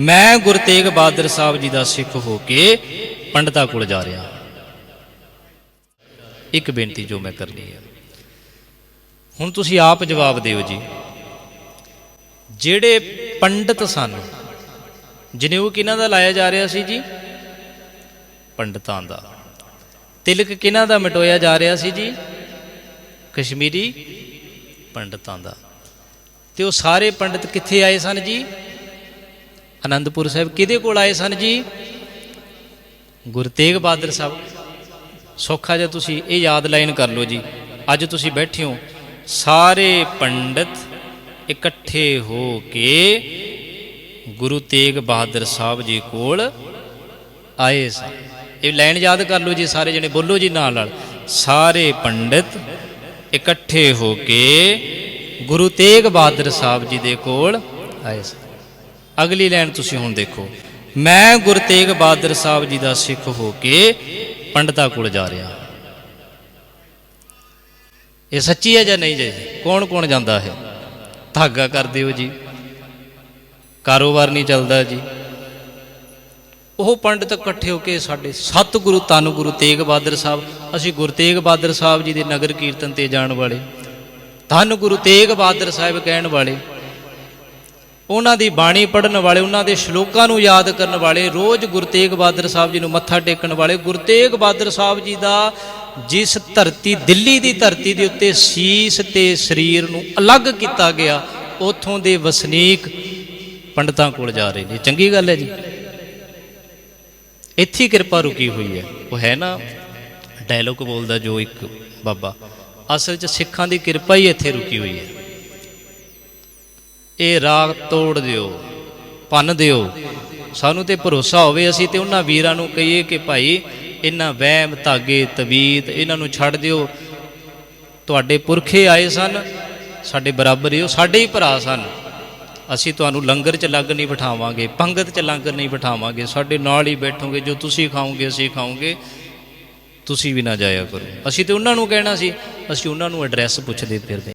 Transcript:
ਮੈਂ ਗੁਰੂ ਤੇਗ ਬਹਾਦਰ ਸਾਹਿਬ ਜੀ ਦਾ ਸਿੱਖ ਹੋ ਕੇ ਪੰਡਤਾਂ ਕੋਲ ਜਾ ਰਿਹਾ ਇੱਕ ਬੇਨਤੀ ਜੋ ਮੈਂ ਕਰਨੀ ਹੈ। ਹੁਣ ਤੁਸੀਂ ਆਪ ਜਵਾਬ ਦਿਓ ਜੀ। ਜਿਹੜੇ ਪੰਡਤ ਸਨ ਜਨੇਊ ਕਿਹਨਾਂ ਦਾ ਲਾਇਆ ਜਾ ਰਿਹਾ ਸੀ ਜੀ? ਪੰਡਤਾਂ ਦਾ। ਤਿਲਕ ਕਿਹਨਾਂ ਦਾ ਮਟੋਇਆ ਜਾ ਰਿਹਾ ਸੀ ਜੀ? ਕਸ਼ਮੀਰੀ ਪੰਡਤਾਂ ਦਾ। ਤੇ ਉਹ ਸਾਰੇ ਪੰਡਤ ਕਿੱਥੇ ਆਏ ਸਨ ਜੀ? ਅਨੰਦਪੁਰ ਸਾਹਿਬ। ਕਿਹਦੇ ਕੋਲ ਆਏ ਸਨ ਜੀ? ਗੁਰੂ ਤੇਗ ਬਹਾਦਰ ਸਾਹਿਬ। ਸੌਖਾ ਜਿਹਾ ਤੁਸੀਂ ਇਹ ਯਾਦ ਲਾਈਨ ਕਰ ਲਓ ਜੀ। ਅੱਜ ਤੁਸੀਂ ਬੈਠੇ ਹੋ। ਸਾਰੇ ਪੰਡਤ ਇਕੱਠੇ ਹੋ ਕੇ ਗੁਰੂ ਤੇਗ ਬਹਾਦਰ ਸਾਹਿਬ ਜੀ ਕੋਲ ਆਏ ਸਨ। ਇਹ ਲਾਈਨ ਯਾਦ ਕਰ ਲਓ ਜੀ ਸਾਰੇ ਜਣੇ। ਬੋਲੋ ਜੀ ਨਾਲ ਨਾਲ। ਸਾਰੇ ਪੰਡਤ ਇਕੱਠੇ ਹੋ ਕੇ ਗੁਰੂ ਤੇਗ ਬਹਾਦਰ ਸਾਹਿਬ ਜੀ ਦੇ ਕੋਲ ਆਏ ਸਨ। ਅਗਲੀ ਲਾਈਨ ਤੁਸੀਂ ਹੁਣ ਦੇਖੋ। ਮੈਂ ਗੁਰੂ ਤੇਗ ਬਹਾਦਰ ਸਾਹਿਬ ਜੀ ਦਾ ਸਿੱਖ ਹੋ ਕੇ ਪੰਡਤਾਂ ਕੋਲ ਜਾ ਰਿਹਾ। ਇਹ ਸੱਚੀ ਹੈ ਜਾਂ ਨਹੀਂ ਜੀ? ਕੌਣ ਕੌਣ ਜਾਂਦਾ ਹੈ? ਧਾਗਾ ਕਰਦੇ ਹੋ ਜੀ। ਕਾਰੋਬਾਰ ਨਹੀਂ ਚੱਲਦਾ ਜੀ। ਉਹ ਪੰਡਤ ਇਕੱਠੇ ਹੋ ਕੇ ਸਾਡੇ ਸਤਿਗੁਰੂ ਤਨ ਗੁਰੂ ਤੇਗ ਬਹਾਦਰ ਸਾਹਿਬ, ਅਸੀਂ ਗੁਰੂ ਤੇਗ ਬਹਾਦਰ ਸਾਹਿਬ ਜੀ ਦੇ ਨਗਰ ਕੀਰਤਨ ਤੇ ਜਾਣ ਵਾਲੇ, ਧੰਨ ਗੁਰੂ ਤੇਗ ਬਹਾਦਰ ਸਾਹਿਬ ਕਹਿਣ ਵਾਲੇ ਉਹਨਾਂ ਦੀ ਬਾਣੀ ਪੜਨ ਵਾਲੇ, ਉਹਨਾਂ ਦੇ ਸ਼ਲੋਕਾਂ ਨੂੰ ਯਾਦ ਕਰਨ ਵਾਲੇ, ਰੋਜ਼ ਗੁਰੂ ਤੇਗ ਬਹਾਦਰ ਸਾਹਿਬ ਜੀ ਨੂੰ ਮੱਥਾ ਟੇਕਣ ਵਾਲੇ, ਗੁਰੂ ਤੇਗ ਬਹਾਦਰ ਸਾਹਿਬ ਜੀ ਦਾ ਜਿਸ ਧਰਤੀ, ਦਿੱਲੀ ਦੀ ਧਰਤੀ ਦੇ ਉੱਤੇ ਸੀਸ ਤੇ ਸਰੀਰ ਨੂੰ ਅਲੱਗ ਕੀਤਾ ਗਿਆ, ਉਥੋਂ ਦੇ ਵਸਨੀਕ ਪੰਡਤਾਂ ਕੋਲ ਜਾ ਰਹੇ ਨੇ। ਚੰਗੀ ਗੱਲ ਹੈ ਜੀ। ਇੱਥੇ ਕਿਰਪਾ ਰੁਕੀ ਹੋਈ ਹੈ। ਉਹ ਹੈ ਨਾ ਡਾਇਲੋਗ ਬੋਲਦਾ ਜੋ ਇੱਕ ਬਾਬਾ। ਅਸਲ 'ਚ ਸਿੱਖਾਂ ਦੀ ਕਿਰਪਾ ਹੀ ਇੱਥੇ ਰੁਕੀ ਹੋਈ ਹੈ। ਇਹ ਰਾਗ ਤੋੜ ਦਿਓ, ਭੰਨ ਦਿਓ। ਸਾਨੂੰ ਤੇ ਭਰੋਸਾ ਹੋਵੇ ਅਸੀਂ ਤੇ ਉਹਨਾਂ ਵੀਰਾਂ ਨੂੰ ਕਹੀਏ ਕਿ ਭਾਈ, ਇਹਨਾਂ ਵਹਿਮ, ਧਾਗੇ, ਤਵੀਤ, ਇਹਨਾਂ ਨੂੰ ਛੱਡ ਦਿਓ। ਤੁਹਾਡੇ ਪੁਰਖੇ ਆਏ ਸਨ, ਸਾਡੇ ਬਰਾਬਰ ਹੀ ਉਹ ਸਾਡੇ ਹੀ ਭਰਾ ਸਨ। ਅਸੀਂ ਤੁਹਾਨੂੰ ਲੰਗਰ 'ਚ ਲੱਗ ਨਹੀਂ ਬਿਠਾਵਾਂਗੇ, ਪੰਗਤ 'ਚ ਲੰਗਰ ਨਹੀਂ ਬਿਠਾਵਾਂਗੇ, ਸਾਡੇ ਨਾਲ ਹੀ ਬੈਠੋਗੇ, ਜੋ ਤੁਸੀਂ ਖਾਓਗੇ, ਅਸੀਂ ਖਾਓਗੇ। ਤੁਸੀਂ ਵੀ ਨਾ ਜਾਇਆ ਕਰੋ। ਅਸੀਂ ਤੇ ਉਹਨਾਂ ਨੂੰ ਕਹਿਣਾ ਸੀ, ਅਸੀਂ ਉਹਨਾਂ ਨੂੰ ਐਡਰੈਸ ਪੁੱਛਦੇ ਫਿਰਦੇ।